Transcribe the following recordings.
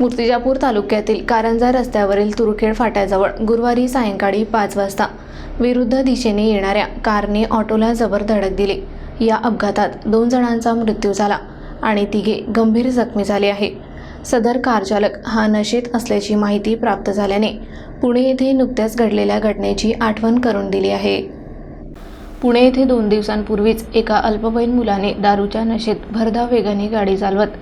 मूर्तिजापूर तालुक्यातील कारंजा रस्त्यावरील तुरखेड फाट्याजवळ गुरुवारी सायंकाळी पाच वाजता विरुद्ध दिशेने येणाऱ्या कारने ऑटोला जबर धडक दिली. या अपघातात दोन जणांचा मृत्यू झाला आणि तिघे गंभीर जखमी झाले आहे. सदर कार चालक हा नशेत असल्याची माहिती प्राप्त झाल्याने पुणे येथे नुकत्याच घडलेल्या घटनेची आठवण करून दिली आहे. पुणे येथे दोन दिवसांपूर्वीच एका अल्पवयीन मुलाने दारूच्या नशेत भरधाव वेगाने गाडी चालवत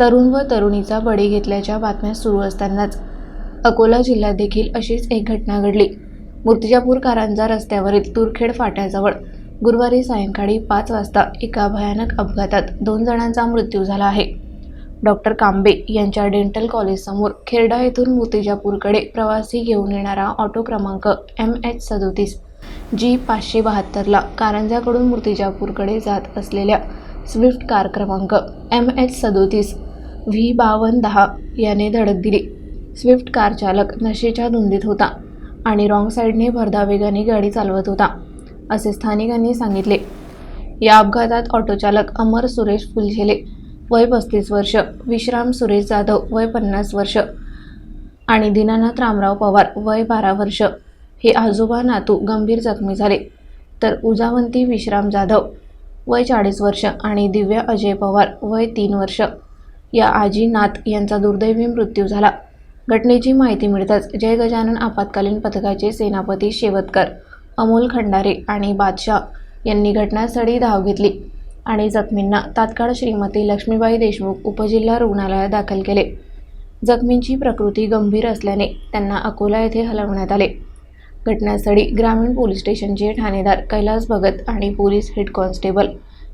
तरुण व तरुणीचा बळी घेतल्याच्या बातम्या सुरू असतानाच अकोला जिल्ह्यात देखील अशीच एक घटना घडली. मूर्तिजापूर कारंजा रस्त्यावरील तुरखेड फाट्याजवळ गुरुवारी सायंकाळी पाच वाजता एका भयानक अपघातात दोन जणांचा मृत्यू झाला आहे. डॉक्टर कांबे यांच्या डेंटल कॉलेजसमोर खेरडा येथून मूर्तिजापूरकडे प्रवासी घेऊन येणारा ऑटो क्रमांक एम एच सदोतीस जी पाचशे बहात्तरला कारंजाकडून मूर्तिजापूरकडे जात असलेल्या स्विफ्ट कार क्रमांक एम एच सदोतीस व्ही बावन्न दहा याने धडक दिली. स्विफ्ट कार चालक नशेच्या धुंदीत होता आणि रॉंग साईडने भरधा वेगाने गाडी चालवत होता असे स्थानिकांनी सांगितले. या अपघातात ऑटोचालक अमर सुरेश फुलझेले वय पस्तीस वर्ष विश्राम सुरेश जाधव वय पन्नास वर्ष आणि दीनानाथ रामराव पवार वय बारा वर्ष. हे आजोबा नातू गंभीर जखमी झाले तर उजावंती विश्राम जाधव वय चाळीस वर्ष आणि दिव्या अजय पवार वय तीन वर्ष. या आजी नाथ यांचा दुर्दैवी मृत्यू झाला. घटनेची माहिती मिळताच जय गजानन आपत्कालीन पथकाचे सेनापती शेवतकर अमोल खंडारे आणि बादशाह यांनी घटनास्थळी धाव घेतली आणि जखमींना तात्काळ श्रीमती लक्ष्मीबाई देशमुख उपजिल्हा रुग्णालयात दाखल केले. जखमींची प्रकृती गंभीर असल्याने त्यांना अकोला येथे हलवण्यात आले. घटनास्थळी ग्रामीण पोलीस स्टेशनचे ठाणेदार कैलास भगत आणि police head constable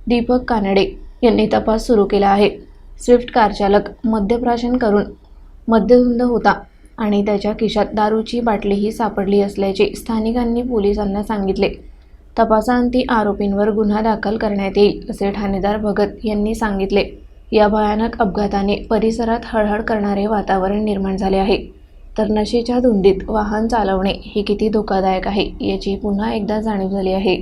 Deepak Kanade यांनी तपास सुरू केला आहे. स्विफ्ट कारचालक मद्यप्राशन करून मद्यधुंद होता आणि त्याच्या खिशात दारूची बाटलीही सापडली असल्याचे स्थानिकांनी पोलिसांना सांगितले. तपासाअंती आरोपींवर गुन्हा दाखल करण्यात येईल असे ठाणेदार भगत यांनी सांगितले. या भयानक अपघाताने परिसरात हळहळ करणारे वातावरण निर्माण झाले आहे. तर नशेच्या धुंदीत वाहन चालवणे हे किती धोकादायक आहे याची पुन्हा एकदा जाणीव झाली आहे.